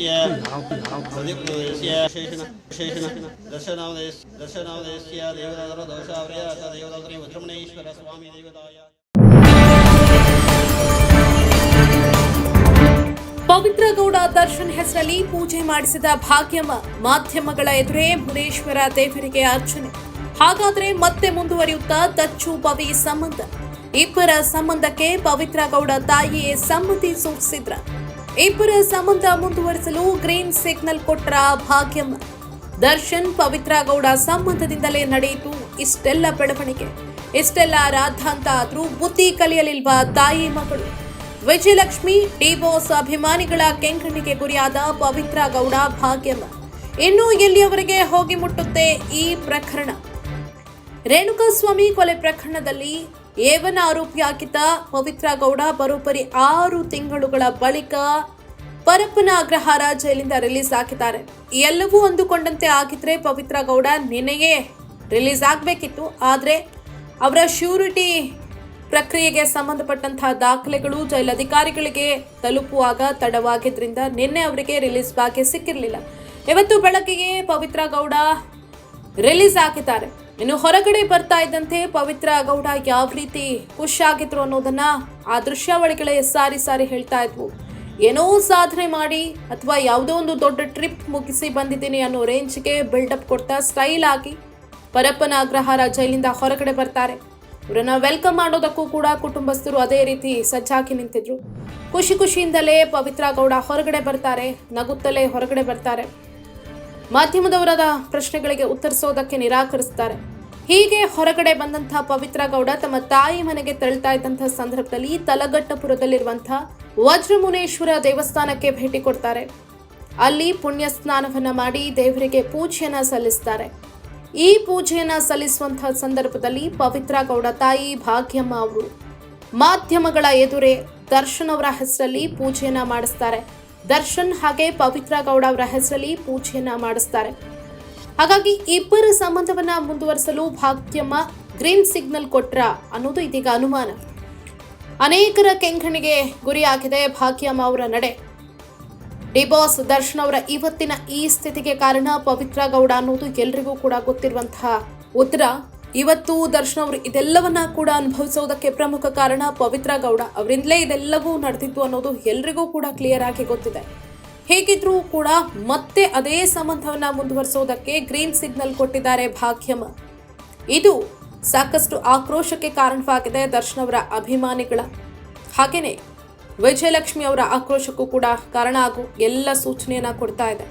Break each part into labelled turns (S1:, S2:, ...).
S1: ದೇವನಾಮದೇಶಸ್ಯ ಪ್ರದೀಪದೇಶಸ್ಯ ಶೇಷಣ ಶೇಷಣ ದರ್ಶನಾಮದೇಶ ದರ್ಶನಾಮದೇಶಸ್ಯ ದೇವದಾದರ ದೋಷಾವ್ರಯ ಅಥ ದೇವದಾದರಿ ವಜ್ರಮಣೇಶ್ವರ ಸ್ವಾಮಿ ದೇವದಾಯ
S2: ಪವಿತ್ರ ಗೌಡ ದರ್ಶನ್ ಹೆಸರಲ್ಲಿ ಪೂಜೆ ಮಾಡಿಸಿದ ಭಾಗ್ಯಮ್ಮ ಮಾಧ್ಯಮಗಳ ಎದುರೇ ಮುನೇಶ್ವರ ದೇವರಿಗೆ ಅರ್ಚನೆ ಹಾಗಾದ್ರೆ ಮತ್ತೆ ಮುಂದುವರಿಯುತ್ತಾ ದಚ್ಚು ಪವಿ ಸಂಬಂಧ ಇಬ್ಬರ ಸಂಬಂಧಕ್ಕೆ ಪವಿತ್ರ ಗೌಡ ತಾಯಿಯೇ ಸಮ್ಮತಿ ಸೂಚಿಸಿದ್ರ ಇಬ್ಬರ ಸಂಬಂಧ ಮುಂದುವರಿಸಲು ಗ್ರೀನ್ ಸಿಗ್ನಲ್ ಕೊಟ್ಟರ ಭಾಗ್ಯಮ್ಮ ದರ್ಶನ್ ಪವಿತ್ರ ಗೌಡ ಸಂಬಂಧದಿಂದಲೇ ನಡೆಯಿತು ಇಷ್ಟೆಲ್ಲ ಬೆಳವಣಿಗೆ. ಇಷ್ಟೆಲ್ಲ ರಾಧಾಂತ ಆದ್ರೂ ಬುದ್ಧಿ ಕಲಿಯಲಿಲ್ವ ತಾಯಿ ಮಗಳು. ವಿಜಯಲಕ್ಷ್ಮಿ ಡಿಬೋಸ್ ಅಭಿಮಾನಿಗಳ ಕೆಂಗಣ್ಣಿಗೆ ಗುರಿಯಾದ ಪವಿತ್ರ ಗೌಡ ಭಾಗ್ಯಮ್ಮ ಇನ್ನೂ ಎಲ್ಲಿಯವರೆಗೆ ಹೋಗಿ ಮುಟ್ಟುತ್ತೆ ಈ ಪ್ರಕರಣ? ರೇಣುಕಾಸ್ವಾಮಿ ಕೊಲೆ ಪ್ರಕರಣದಲ್ಲಿ ಏವನ ಆರೋಪಿಯಾಗಿದ್ದ ಪವಿತ್ರ ಗೌಡ ಬರೋಬ್ಬರಿ ಆರು ತಿಂಗಳುಗಳ ಬಳಿಕ ಪರಪ್ಪನ ಅಗ್ರಹಾರ ಜೈಲಿಂದ ರಿಲೀಸ್ ಆಗಿದ್ದಾರೆ. ಎಲ್ಲವೂ ಅಂದುಕೊಂಡಂತೆ ಆಗಿದ್ರೆ ಪವಿತ್ರ ಗೌಡ ನಿನ್ನೆಯೇ ರಿಲೀಸ್ ಆಗಬೇಕಿತ್ತು. ಆದರೆ ಅವರ ಶ್ಯೂರಿಟಿ ಪ್ರಕ್ರಿಯೆಗೆ ಸಂಬಂಧಪಟ್ಟಂತಹ ದಾಖಲೆಗಳು ಜೈಲಧಿಕಾರಿಗಳಿಗೆ ತಲುಪುವಾಗ ತಡವಾಗಿದ್ದರಿಂದ ನಿನ್ನೆ ಅವರಿಗೆ ರಿಲೀಸ್ ಭಾಗ್ಯ ಸಿಕ್ಕಿರಲಿಲ್ಲ. ಇವತ್ತು ಬೆಳಗ್ಗೆಯೇ ಪವಿತ್ರ ಗೌಡ ರಿಲೀಸ್ ಆಗಿದ್ದಾರೆ. ಇನ್ನು ಹೊರಗಡೆ ಬರ್ತಾ ಇದ್ದಂತೆ ಪವಿತ್ರ ಗೌಡ ಯಾವ ರೀತಿ ಖುಷಿಯಾಗಿದ್ರು ಅನ್ನೋದನ್ನ ಆ ದೃಶ್ಯಾವಳಿಗಳೇ ಸಾರಿ ಸಾರಿ ಹೇಳ್ತಾ ಇದ್ವು. ಏನೋ ಸಾಧನೆ ಮಾಡಿ ಅಥವಾ ಯಾವುದೋ ಒಂದು ದೊಡ್ಡ ಟ್ರಿಪ್ ಮುಗಿಸಿ ಬಂದಿದ್ದೀನಿ ಅನ್ನೋ ರೇಂಜ್ಗೆ ಬಿಲ್ಡಪ್ ಕೊಡ್ತಾ ಸ್ಟೈಲ್ ಆಗಿ ಪರಪ್ಪನ ಅಗ್ರಹಾರ ಜೈಲಿಂದ ಹೊರಗಡೆ ಬರ್ತಾರೆ. ಇವರನ್ನ ವೆಲ್ಕಮ್ ಮಾಡೋದಕ್ಕೂ ಕೂಡ ಕುಟುಂಬಸ್ಥರು ಅದೇ ರೀತಿ ಸಜ್ಜಾಗಿ ನಿಂತಿದ್ರು. ಖುಷಿ ಖುಷಿಯಿಂದಲೇ ಪವಿತ್ರ ಗೌಡ ಹೊರಗಡೆ ಬರ್ತಾರೆ, ನಗುತ್ತಲೇ ಹೊರಗಡೆ ಬರ್ತಾರೆ. ಮಾಧ್ಯಮದವರಾದ ಪ್ರಶ್ನೆಗಳಿಗೆ ಉತ್ತರಿಸೋದಕ್ಕೆ ನಿರಾಕರಿಸ್ತಾರೆ. ಹೀಗೆ ಹೊರಗಡೆ ಬಂದಂತಹ ಪವಿತ್ರ ಗೌಡ ತಮ್ಮ ತಾಯಿ ಮನೆಗೆ ತೆರಳ್ತಾ ಇದ್ದಂತಹ ಸಂದರ್ಭದಲ್ಲಿ ತಲಗಟ್ಟಪುರದಲ್ಲಿರುವಂತಹ ವಜ್ರಮುನೇಶ್ವರ ದೇವಸ್ಥಾನಕ್ಕೆ ಭೇಟಿ ಕೊಡ್ತಾರೆ. ಅಲ್ಲಿ ಪುಣ್ಯ ಸ್ನಾನವನ್ನ ಮಾಡಿ ದೇವರಿಗೆ ಪೂಜೆಯನ್ನ ಸಲ್ಲಿಸ್ತಾರೆ. ಈ ಪೂಜೆಯನ್ನ ಸಲ್ಲಿಸುವಂತಹ ಸಂದರ್ಭದಲ್ಲಿ ಪವಿತ್ರ ಗೌಡ ತಾಯಿ ಭಾಗ್ಯಮ್ಮ ಅವರು ಮಾಧ್ಯಮಗಳ ಎದುರೇ ದರ್ಶನ್ ಅವರ ಹೆಸರಲ್ಲಿ ಪೂಜೆಯನ್ನ ಮಾಡಿಸ್ತಾರೆ. ದರ್ಶನ್ ಹಾಗೆ ಪವಿತ್ರ ಗೌಡ ಅವರ ಹೆಸರಲ್ಲಿ ಪೂಜೆಯನ್ನ ಮಾಡಿಸ್ತಾರೆ. ಹಾಗಾಗಿ ಇಬ್ಬರ ಸಂಬಂಧವನ್ನ ಮುಂದುವರಿಸಲು ಭಾಗ್ಯಮ್ಮ ಗ್ರೀನ್ ಸಿಗ್ನಲ್ ಕೊಟ್ರ ಅನ್ನೋದು ಇದೀಗ ಅನುಮಾನ. ಅನೇಕರ ಕೆಂಗಣಿಗೆ ಗುರಿಯಾಗಿದೆ ಭಾಗ್ಯಮ್ಮ ಅವರ ನಡೆ. ಡಿಬಾಸ್ ದರ್ಶನ್ ಅವರ ಇವತ್ತಿನ ಈ ಸ್ಥಿತಿಗೆ ಕಾರಣ ಪವಿತ್ರ ಗೌಡ ಅನ್ನೋದು ಎಲ್ರಿಗೂ ಕೂಡ ಗೊತ್ತಿರುವಂತಹ ಉತ್ತರ ಇವತ್ತು ದರ್ಶನ್ ಅವರು ಇದೆಲ್ಲವನ್ನ ಕೂಡ ಅನುಭವಿಸೋದಕ್ಕೆ ಪ್ರಮುಖ ಕಾರಣ ಪವಿತ್ರ ಗೌಡ ಅವರಿಂದಲೇ ಇದೆಲ್ಲವೂ ನಡೆದಿತ್ತು ಅನ್ನೋದು ಎಲ್ರಿಗೂ ಕೂಡ ಕ್ಲಿಯರ್ ಆಗಿ ಗೊತ್ತಿದೆ. ಹೇಗಿದ್ರೂ ಕೂಡ ಮತ್ತೆ ಅದೇ ಸಂಬಂಧವನ್ನ ಮುಂದುವರಿಸೋದಕ್ಕೆ ಗ್ರೀನ್ ಸಿಗ್ನಲ್ ಕೊಟ್ಟಿದ್ದಾರೆ ಭಾಗ್ಯಮ ಇದು ಸಾಕಷ್ಟು ಆಕ್ರೋಶಕ್ಕೆ ಕಾರಣವಾಗಿದೆ ದರ್ಶನ್ ಅವರ ಅಭಿಮಾನಿಗಳ. ಹಾಗೇನೆ ವಿಜಯಲಕ್ಷ್ಮಿ ಅವರ ಆಕ್ರೋಶಕ್ಕೂ ಕೂಡ ಕಾರಣ ಆಗು ಎಲ್ಲ ಸೂಚನೆಯನ್ನ ಕೊಡ್ತಾ ಇದೆ.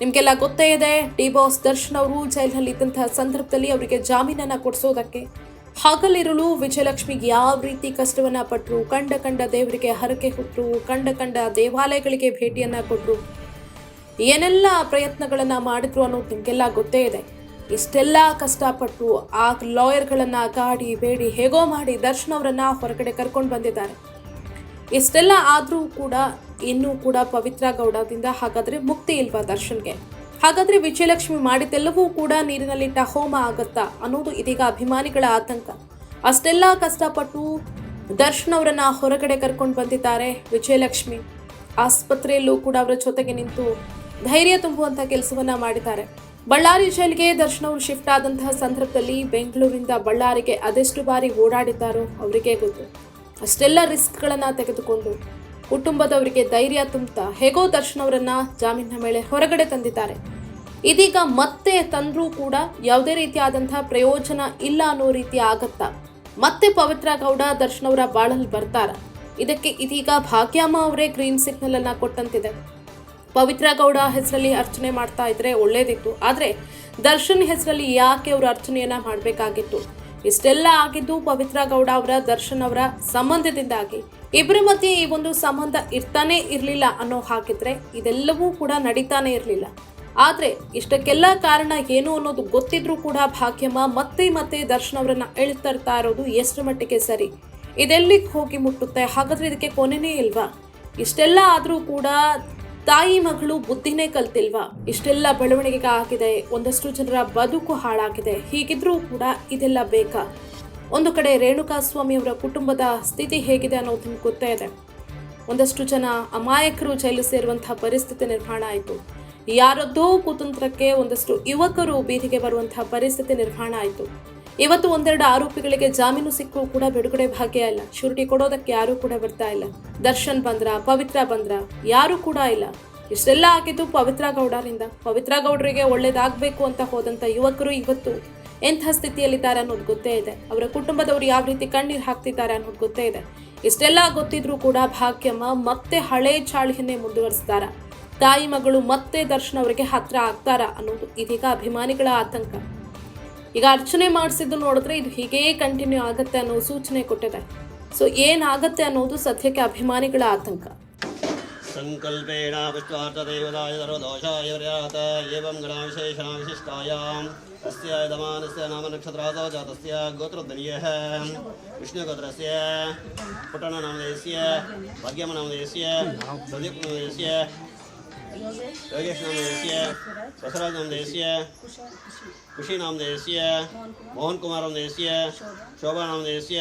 S2: ನಿಮಗೆಲ್ಲ ಗೊತ್ತೇ ಇದೆ, ಡಿ ಬಾಸ್ ದರ್ಶನ್ ಅವರು ಜೈಲಿನಲ್ಲಿ ಇದ್ದಂತಹ ಸಂದರ್ಭದಲ್ಲಿ ಅವರಿಗೆ ಜಾಮೀನನ್ನು ಕೊಡಿಸೋದಕ್ಕೆ ಹಗಲಿರುಳು ವಿಜಯಲಕ್ಷ್ಮಿಗೆ ಯಾವ ರೀತಿ ಕಷ್ಟವನ್ನ ಪಟ್ಟರು ಕಂಡ ಕಂಡ ದೇವರಿಗೆ ಹರಕೆ ಹೊತ್ತರು ಕಂಡ ಕಂಡ ದೇವಾಲಯಗಳಿಗೆ ಭೇಟಿಯನ್ನ ಕೊಟ್ಟರು ಏನೆಲ್ಲ ಪ್ರಯತ್ನಗಳನ್ನ ಮಾಡಿದ್ರು ಅನ್ನೋದು ನಿಮಗೆಲ್ಲ ಗೊತ್ತೇ ಇದೆ. ಇಷ್ಟೆಲ್ಲ ಕಷ್ಟಪಟ್ಟು ಆ ಲಾಯರ್ಗಳನ್ನ ಗಾಡಿ ಬೇಡಿ, ಹೇಗೋ ಮಾಡಿ ದರ್ಶನ್ ಅವರನ್ನ ಹೊರಗಡೆ ಕರ್ಕೊಂಡು ಬಂದಿದ್ದಾರೆ. ಇಷ್ಟೆಲ್ಲ ಆದರೂ ಕೂಡ, ಇನ್ನೂ ಕೂಡ ಪವಿತ್ರ ಗೌಡದಿಂದ ಹಾಗಾದರೆ ಮುಕ್ತಿ ಇಲ್ವಾ ದರ್ಶನ್ಗೆ? ಹಾಗಾದ್ರೆ ವಿಜಯಲಕ್ಷ್ಮಿ ಮಾಡಿದ್ದೆಲ್ಲವೂ ಕೂಡ ನೀರಿನಲ್ಲಿಟ್ಟ ಹೋಮ ಆಗತ್ತಾ ಅನ್ನೋದು ಇದೀಗ ಅಭಿಮಾನಿಗಳ ಆತಂಕ. ಅಷ್ಟೆಲ್ಲ ಕಷ್ಟಪಟ್ಟು ದರ್ಶನ್ ಅವರನ್ನ ಹೊರಗಡೆ ಕರ್ಕೊಂಡು ಬಂದಿದ್ದಾರೆ ವಿಜಯಲಕ್ಷ್ಮಿ. ಆಸ್ಪತ್ರೆಯಲ್ಲೂ ಕೂಡ ಅವರ ಜೊತೆಗೆ ನಿಂತು ಧೈರ್ಯ ತುಂಬುವಂತ ಕೆಲಸವನ್ನ ಮಾಡಿದ್ದಾರೆ. ಬಳ್ಳಾರಿ ಜೈಲಿಗೆ ದರ್ಶನ್ ಅವರು ಶಿಫ್ಟ್ ಆದಂತಹ ಸಂದರ್ಭದಲ್ಲಿ ಬೆಂಗಳೂರಿಂದ ಬಳ್ಳಾರಿಗೆ ಅದೆಷ್ಟು ಬಾರಿ ಓಡಾಡಿದ್ದಾರೋ ಅವರಿಗೆ ಗೊತ್ತು. ಅಷ್ಟೆಲ್ಲ ರಿಸ್ಕ್ಗಳನ್ನು ತೆಗೆದುಕೊಂಡು ಕುಟುಂಬದವರಿಗೆ ಧೈರ್ಯ ತುಂಬುತ್ತಾ ಹೇಗೋ ದರ್ಶನ್ ಅವರನ್ನ ಜಾಮೀನಿನ ಮೇಲೆ ಹೊರಗಡೆ ತಂದಿದ್ದಾರೆ. ಇದೀಗ ಮತ್ತೆ ತಂದರೂ ಕೂಡ ಯಾವುದೇ ರೀತಿಯಾದಂತಹ ಪ್ರಯೋಜನ ಇಲ್ಲ ಅನ್ನೋ ರೀತಿ ಆಗತ್ತಾ? ಮತ್ತೆ ಪವಿತ್ರ ಗೌಡ ದರ್ಶನ್ ಅವರ ಬಾಳಲ್ಲಿ ಬರ್ತಾರ? ಇದಕ್ಕೆ ಇದೀಗ ಭಾಗ್ಯಮ್ಮ ಅವರೇ ಗ್ರೀನ್ ಸಿಗ್ನಲ್ ಅನ್ನ ಕೊಟ್ಟಂತಿದೆ. ಪವಿತ್ರ ಗೌಡ ಹೆಸರಲ್ಲಿ ಅರ್ಚನೆ ಮಾಡ್ತಾ ಇದ್ರೆ ಒಳ್ಳೇದಿತ್ತು. ಆದರೆ ದರ್ಶನ್ ಹೆಸರಲ್ಲಿ ಯಾಕೆ ಅವರು ಅರ್ಚನೆಯನ್ನ ಮಾಡಬೇಕಾಗಿತ್ತು? ಇಷ್ಟೆಲ್ಲ ಆಗಿದ್ದು ಪವಿತ್ರ ಗೌಡ ಅವರ ದರ್ಶನ್ ಅವರ ಸಂಬಂಧದಿಂದಾಗಿ. ಇಬ್ಬರ ಮಧ್ಯೆ ಈ ಒಂದು ಸಂಬಂಧ ಇರ್ತಾನೆ ಇರಲಿಲ್ಲ ಅನ್ನೋ ಹಾಗಿದ್ರೆ ಇದೆಲ್ಲವೂ ಕೂಡ ನಡೀತಾನೆ ಇರಲಿಲ್ಲ. ಆದ್ರೆ ಇಷ್ಟಕ್ಕೆಲ್ಲ ಕಾರಣ ಏನು ಅನ್ನೋದು ಗೊತ್ತಿದ್ರೂ ಕೂಡ ಭಾಗ್ಯಮ್ಮ ಮತ್ತೆ ಮತ್ತೆ ದರ್ಶನ್ ಅವರನ್ನ ಎಳ್ತರ್ತಾ ಇರೋದು ಎಷ್ಟು ಮಟ್ಟಿಗೆ ಸರಿ. ಇದೆಲ್ಲಿಗೆ ಹೋಗಿ ಮುಟ್ಟುತ್ತೆ? ಹಾಗಾದ್ರೆ ಇದಕ್ಕೆ ಕೊನೆನೇ ಇಲ್ವಾ? ಇಷ್ಟೆಲ್ಲ ಆದರೂ ಕೂಡ ತಾಯಿ ಮಗಳು ಬುದ್ಧಿನೇ ಕಲ್ತಿಲ್ವಾ? ಇಷ್ಟೆಲ್ಲ ಬೆಳವಣಿಗೆ ಆಗಿದೆ. ಒಂದಷ್ಟು ಜನರ ಬದುಕು ಹಾಳಾಗಿದೆ. ಹೀಗಿದ್ರೂ ಕೂಡ ಇದೆಲ್ಲ ಬೇಕಾ? ಒಂದು ಕಡೆ ರೇಣುಕಾ ಸ್ವಾಮಿ ಅವರ ಕುಟುಂಬದ ಸ್ಥಿತಿ ಹೇಗಿದೆ ಅನ್ನೋದು ಗೊತ್ತೇ ಇದೆ. ಒಂದಷ್ಟು ಜನ ಅಮಾಯಕರು ಜೈಲು ಸೇರುವಂತಹ ಪರಿಸ್ಥಿತಿ ನಿರ್ಮಾಣ ಆಯಿತು. ಯಾರದ್ದೋ ಕುತಂತ್ರಕ್ಕೆ ಒಂದಷ್ಟು ಯುವಕರು ಬೀದಿಗೆ ಬರುವಂತಹ ಪರಿಸ್ಥಿತಿ ನಿರ್ಮಾಣ ಆಯಿತು. ಇವತ್ತು ಒಂದೆರಡು ಆರೋಪಿಗಳಿಗೆ ಜಾಮೀನು ಸಿಕ್ಕೂ ಕೂಡ ಬಿಡುಗಡೆ ಭಾಗ್ಯ ಇಲ್ಲ. ಶುರುಟಿ ಕೊಡೋದಕ್ಕೆ ಯಾರೂ ಕೂಡ ಬರ್ತಾ ಇಲ್ಲ. ದರ್ಶನ್ ಬಂದ್ರ, ಪವಿತ್ರ ಬಂದ್ರ, ಯಾರೂ ಕೂಡ ಇಲ್ಲ. ಇಷ್ಟೆಲ್ಲ ಆಗಿದ್ದು ಪವಿತ್ರ ಗೌಡರಿಂದ. ಪವಿತ್ರ ಗೌಡರಿಗೆ ಒಳ್ಳೇದಾಗಬೇಕು ಅಂತ ಹೋದಂಥ ಯುವಕರು ಇವತ್ತು ಎಂಥ ಸ್ಥಿತಿಯಲ್ಲಿದ್ದಾರೆ ಅನ್ನೋದು ಗೊತ್ತೇ ಇದೆ. ಅವರ ಕುಟುಂಬದವರು ಯಾವ ರೀತಿ ಕಣ್ಣೀರು ಹಾಕ್ತಿದ್ದಾರೆ ಅನ್ನೋದು ಗೊತ್ತೇ ಇದೆ. ಇಷ್ಟೆಲ್ಲ ಗೊತ್ತಿದ್ರೂ ಕೂಡ ಭಾಗ್ಯಮ್ಮ ಮತ್ತೆ ಹಳೆ ಚಾಳಿಯನ್ನೇ ಮುಂದುವರಿಸ್ತಾರ. ತಾಯಿ ಮಗಳು ಮತ್ತೆ ದರ್ಶನ್ ಅವರಿಗೆ ಹತ್ರ ಆಗ್ತಾರ ಅನ್ನೋದು ಇದೀಗ ಅಭಿಮಾನಿಗಳ ಆತಂಕ. ಈಗ ಅರ್ಚನೆ ಮಾಡಿಸಿದ್ದು ನೋಡಿದ್ರೆ ಇದು ಹೀಗೇ ಕಂಟಿನ್ಯೂ ಆಗುತ್ತೆ ಅನ್ನೋ ಸೂಚನೆ ಕೊಟ್ಟಿದೆ. ಸೊ ಏನಾಗುತ್ತೆ ಅನ್ನೋದು ಸದ್ಯಕ್ಕೆ ಅಭಿಮಾನಿಗಳ ಆತಂಕ.
S1: ಸಂಕಲ್ಪೇಣ ಪುಷ್ಪಾರ್ಥದೇವತಾಯ ಸರ್ವದೋಷಾಯ ವ್ಯಾತ ಏವಂ ಗಣವಿಶೇಷಣ ವಿಶಿಷ್ಟಾಯಾಮ್ ಅಸ್ಯ ಯಜಮಾನಸ್ಯ ನಾಮ ನಕ್ಷತ್ರಾದೋ ಜಾತಸ್ಯ ಗೋತ್ರಧನಿಯಃ ವಿಷ್ಣುಗೋತ್ರಸ್ಯ ಯೋಗೇಶ್ನಾಮದೇಸ್ಯ ಬಸವರಾಜನಾಮದೇಸ್ಯ ಖುಷಿನಾಮದೇಸ್ಯ योगेशनामदेशस्य बसवराजनामदेशस्य कुशीनामदेशस्य मोहनकुमारनामदेशस्य शोभानामदेशस्य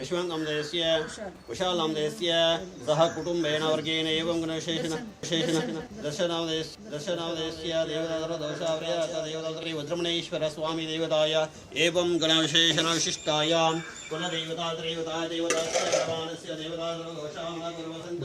S1: यशवन्तनामदेशस्य कुशालनामदेशस्य सह कुटुम्बेन वर्गेण एवं गुणविशेषण विशेषण दर्शनामदेश दर्शनामदेशस्य देवदातरदोषावृत देवदातरे वज्रमणेश्वरस्वामी देवताय एवं गणविशेषणविशिष्टायां कुलदेवतादेवताय देवदास्य भगवानस्य
S3: देवदातरदोषामणगुरुवसन्त